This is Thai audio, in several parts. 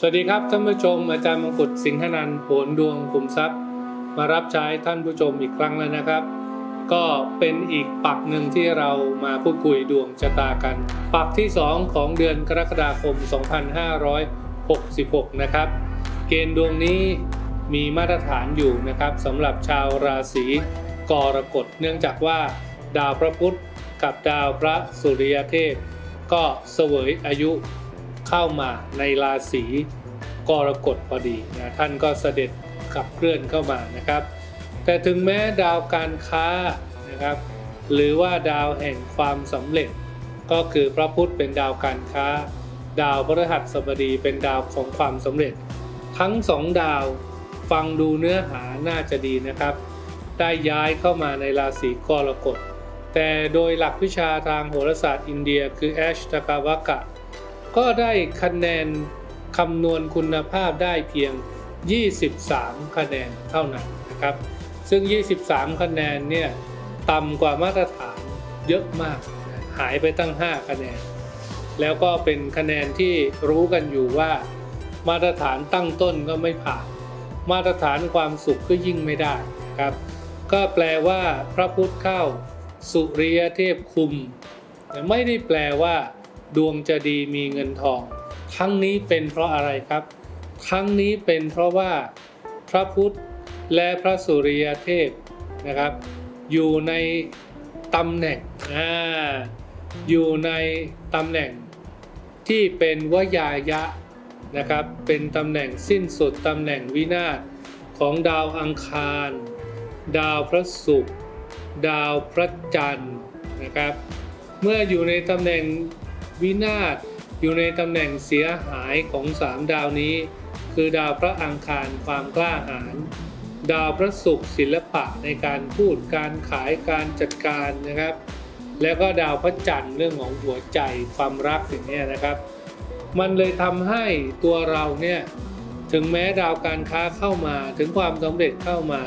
สวัสดีครับท่านผู้ชม อาจารย์มงกุฎสิงหนันท์โหนดวงขุมทรัพย์ มารับใช้ท่านผู้ชมอีกครั้งแล้วนะครับ ก็เป็นอีกปักหนึ่งที่เรามาพูดคุยดวงชะตากัน ปักที่ 2 ของเดือนกรกฎาคม 2566 นะครับ เกณฑ์ดวงนี้มีมาตรฐานอยู่นะครับสำหรับชาวราศีกรกฎเนื่องจากว่าดาวพระพุธกับดาวพระสุริยเทพก็เสวยอายุ เข้ามาในราศีกรกฎพอดีนะท่านก็เสด็จขับเคลื่อนเข้ามานะครับ แต่ถึงแม้ดาวการค้านะครับ หรือว่าดาวแห่งความสำเร็จ ก็คือพระพุธเป็นดาวการค้า ดาวพฤหัสบดีเป็นดาวของความสำเร็จ ทั้งสองดาวฟังดูเนื้อหาน่าจะดีนะครับ ได้ย้ายเข้ามาในราศีกรกฎแต่โดยหลักวิชาทางโหราศาสตร์อินเดียคือแอชตากาวกะ ก็ได้คะแนนคำนวณคุณภาพได้เพียง 23 คะแนนเท่านั้นนะครับ ซึ่ง 23 คะแนนเนี่ยต่ำกว่ามาตรฐานเยอะมาก หายไปตั้ง 5 คะแนน แล้วก็เป็นคะแนนที่รู้กันอยู่ว่า มาตรฐานตั้งต้นก็ไม่ผ่าน มาตรฐานความสุขก็ยิ่งไม่ได้นะครับ ก็แปลว่าพระพุทธเข้า สุริยเทพคุมแต่ไม่ได้แปลว่า ดวงจะดีมีเงินทอง ครั้งนี้เป็นเพราะอะไรครับ ครั้งนี้เป็นเพราะว่าพระพุทธและพระสุริยเทพนะครับ อยู่ในตำแหน่งออยู่ในตำแหน่งที่เป็นวยายะนะครับ เป็นตำแหน่งสิ้นสุดตำแหน่งวินาศของดาวอังคาร ดาวพระศุกร์ดาวพระจันทร์นะครับ เมื่ออยู่ในตำแหน่ง วินาศอยู่ในตำแหน่งเสียหายของสามดาวนี้ คือดาวพระอังคารความกล้าหาญดาวพระศุกร์ศิลปะในการพูดการขายการจัดการนะครับ แล้วก็ดาวพระจันทร์เรื่องของหัวใจความรักอย่างนี้นะครับ มันเลยทำให้ตัวเราเนี่ยถึงแม้ดาวการค้าเข้ามาถึงความสำเร็จเข้ามา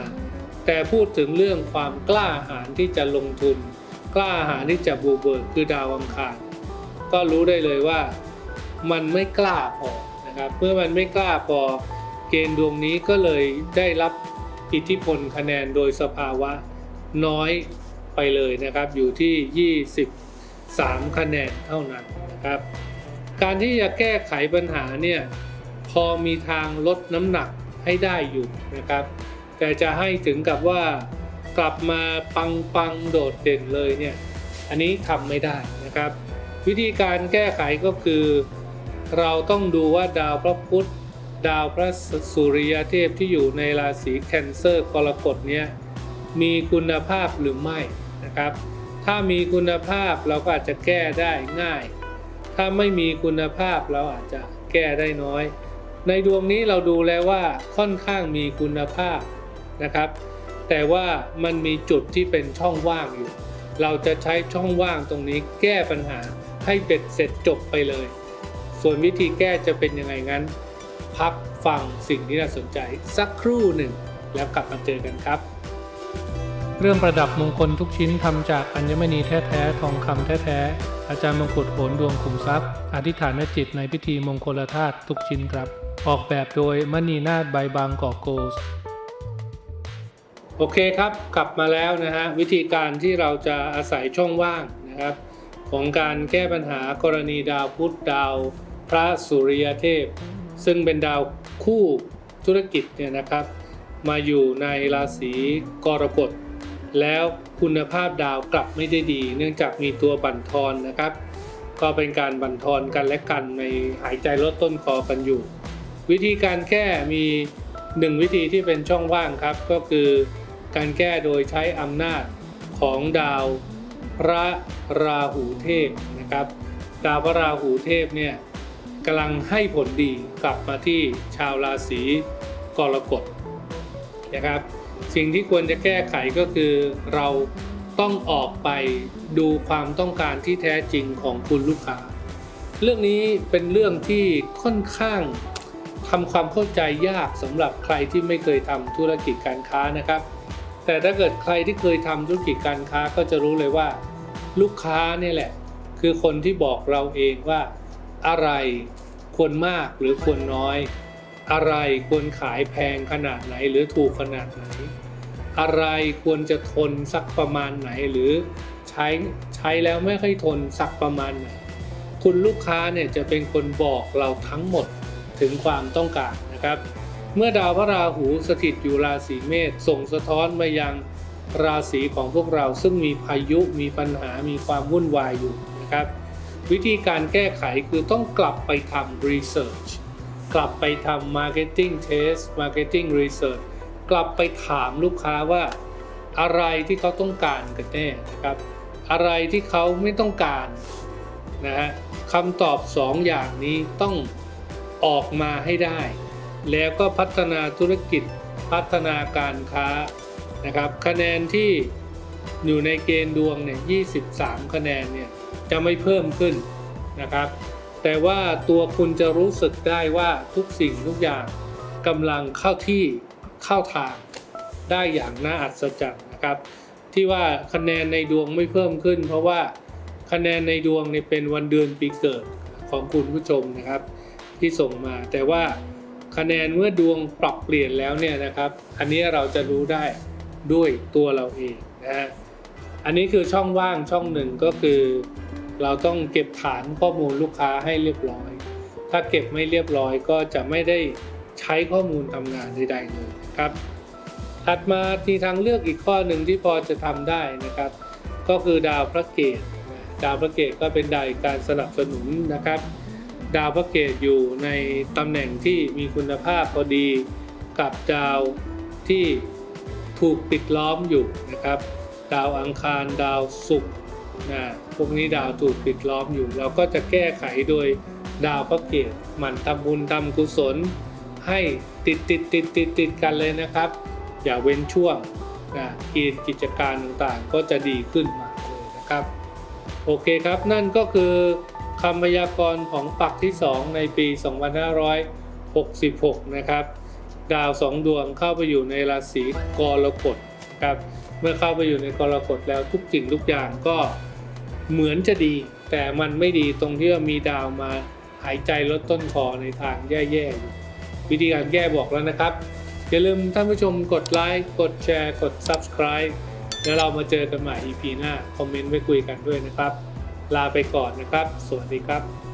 แต่พูดถึงเรื่องความกล้าหาญที่จะลงทุน กล้าหาญที่จะบูเบิกคือดาวอังคาร ก็รู้ได้เลยว่ามันไม่กล้าพอนะครับเมื่อมันไม่กล้าพอเกณฑ์ดวงนี้ก็เลยได้รับอิทธิพลคะแนนโดยสภาวะน้อยไปเลยนะครับ อยู่ที่ 23 คะแนนเท่านั้นนะครับ การที่จะแก้ไขปัญหาเนี่ยพอมีทางลดน้ำหนักให้ได้อยู่นะครับ แต่จะให้ถึงกับว่ากลับมาปังปังโดดเด่นเลยเนี่ยอันนี้ทำไม่ได้นะครับ วิธีการแก้ไขก็คือ เราต้องดูว่าดาวพระพุธดาวพระสุริยเทพที่อยู่ในราศีแคนเซอร์กรกฎเนี่ยมีคุณภาพหรือไม่นะครับ ถ้ามีคุณภาพเราก็อาจจะแก้ได้ง่าย ถ้าไม่มีคุณภาพเราอาจจะแก้ได้น้อย ในดวงนี้เราดูแล้วว่าค่อนข้างมีคุณภาพนะครับ แต่ว่ามันมีจุดที่เป็นช่องว่างอยู่ เราจะใช้ช่องว่างตรงนี้แก้ปัญหา ให้เบ็ดเสร็จจบไปเลย ส่วนวิธีแก้จะเป็นยังไงงั้น พักฟังสิ่งที่น่าสนใจสักครู่หนึ่ง แล้วกลับมาเจอกันครับ เรื่องประดับมงคลทุกชิ้นทำจากอัญมณีแท้ๆทองคำแท้ๆอาจารย์มงกุฎโหนดวงขุมทรัพย์ อธิษฐานจิตในพิธีมงคลธาตุทุกชิ้นครับ ออกแบบโดยมณีนาฏใบบางกอกโกสโอเคครับ กลับมาแล้วนะฮะวิธีการที่เราจะอาศัยช่องว่างนะครับ ของการแก้ปัญหากรณีดาวพุธดาวพระสุริยเทพ ซึ่งเป็นดาวคู่ธุรกิจเนี่ยนะครับ มาอยู่ในราศีกรกฎแล้วคุณภาพดาวกลับไม่ได้ดี เนื่องจากมีตัวบั่นทอนนะครับ ก็เป็นการบั่นทอนกันและกันในหายใจลดต้นคอกันอยู่ วิธีการแก้มีหนึ่งวิธีที่เป็นช่องว่างครับ ก็คือการแก้โดยใช้อำนาจของดาว พระราหูเทพนะครับดาวพระราหูเทพเนี่ยกำลังให้ผลดีกลับมาที่ชาวราศีกรกฎนะครับ สิ่งที่ควรจะแก้ไขก็คือเราต้องออกไปดูความต้องการที่แท้จริงของคุณลูกค้า เรื่องนี้เป็นเรื่องที่ค่อนข้างทำความเข้าใจยากสำหรับใครที่ไม่เคยทำธุรกิจการค้านะครับ แต่ถ้าเกิดใครที่เคยทำธุรกิจการค้าก็จะรู้เลยว่า ลูกค้าเนี่ยแหละ คือคนที่บอกเราเองว่า อะไรควรมากหรือควรน้อย อะไรควรขายแพงขนาดไหนหรือถูกขนาดไหน อะไรควรจะทนสักประมาณไหนหรือใช้ใช้แล้วไม่ค่อยทนสักประมาณไหน คุณลูกค้าเนี่ยจะเป็นคนบอกเราทั้งหมดถึงความต้องการนะครับ เมื่อดาวพระราหูสถิตอยู่ราศีเมษส่งสะท้อนมายัง ราศีของพวกเราซึ่งมีพายุมีปัญหามีความวุ่นวายอยู่นะครับ วิธีการแก้ไขคือต้องกลับไปทำ research กลับไปทำ marketing test marketing research กลับไปถามลูกค้าว่าอะไรที่เขาต้องการกันแน่นะครับ อะไรที่เขาไม่ต้องการนะฮะคำตอบสองอย่างนี้ต้องออกมาให้ได้ แล้วก็พัฒนาธุรกิจพัฒนาการค้า นะครับ คะแนนที่อยู่ในเกณฑ์ดวงเนี่ย23 คะแนนเนี่ยจะไม่เพิ่มขึ้นนะครับ แต่ว่าตัวคุณจะรู้สึกได้ว่าทุกสิ่งทุกอย่างกำลังเข้าที่เข้าทางได้อย่างน่าอัศจรรย์นะครับ ที่ว่าคะแนนในดวงไม่เพิ่มขึ้น เพราะว่าคะแนนในดวงเนี่ยเป็นวันเดือนปีเกิดของคุณผู้ชมนะครับ ที่ส่งมาแต่ว่าคะแนนเมื่อดวงปรับเปลี่ยนแล้วเนี่ยนะครับ อันนี้เราจะรู้ได้ ด้วยตัวเราเองนะฮะอันนี้คือช่องว่างช่องหนึ่งก็คือ เราต้องเก็บฐานข้อมูลลูกค้าให้เรียบร้อย ถ้าเก็บไม่เรียบร้อยก็จะไม่ได้ใช้ข้อมูลทำงานใดๆเลยนะครับ ถัดมาที่ทางเลือกอีกข้อหนึ่งที่พอจะทำได้นะครับ ก็คือดาวพระเกตดาวพระเกตก็เป็นดาวการสนับสนุนนะครับ ดาวพระเกตอยู่ในตำแหน่งที่มีคุณภาพพอดีกับดาวที่ ถูกปิดล้อมอยู่นะครับ ดาวอังคารดาวศุกร์นะพวกนี้ดาวถูกปิดล้อมอยู่ เราก็จะแก้ไขโดยดาวพระเกตหมั่นทำบุญทำกุศล ให้ติดติดติดติดติดกันเลยนะครับ อย่าเว้นช่วงนะกิจกิจการต่างๆก็จะดีขึ้นมาเลยนะครับ โอเคครับนั่นก็คือคำพยากรณ์ของปักที่ 2 ในปี 2566 นะครับ ดาวสองดวงเข้าไปอยู่ในราศีกรกฎครับเมื่อเข้าไปอยู่ในกรกฎแล้วทุกสิ่งทุกอย่างก็เหมือนจะดี แต่มันไม่ดีตรงที่ว่ามีดาวมาหายใจลดต้นคอในทางแย่ๆอยู่วิธีการแก้บอกแล้วนะครับ อย่าลืมท่านผู้ชมกดไลค์กดแชร์กด Subscribe แล้วเรามาเจอกันใหม่ EP หน้า คอมเมนต์ไว้คุยกันด้วยนะครับ ลาไปก่อนนะครับ สวัสดีครับ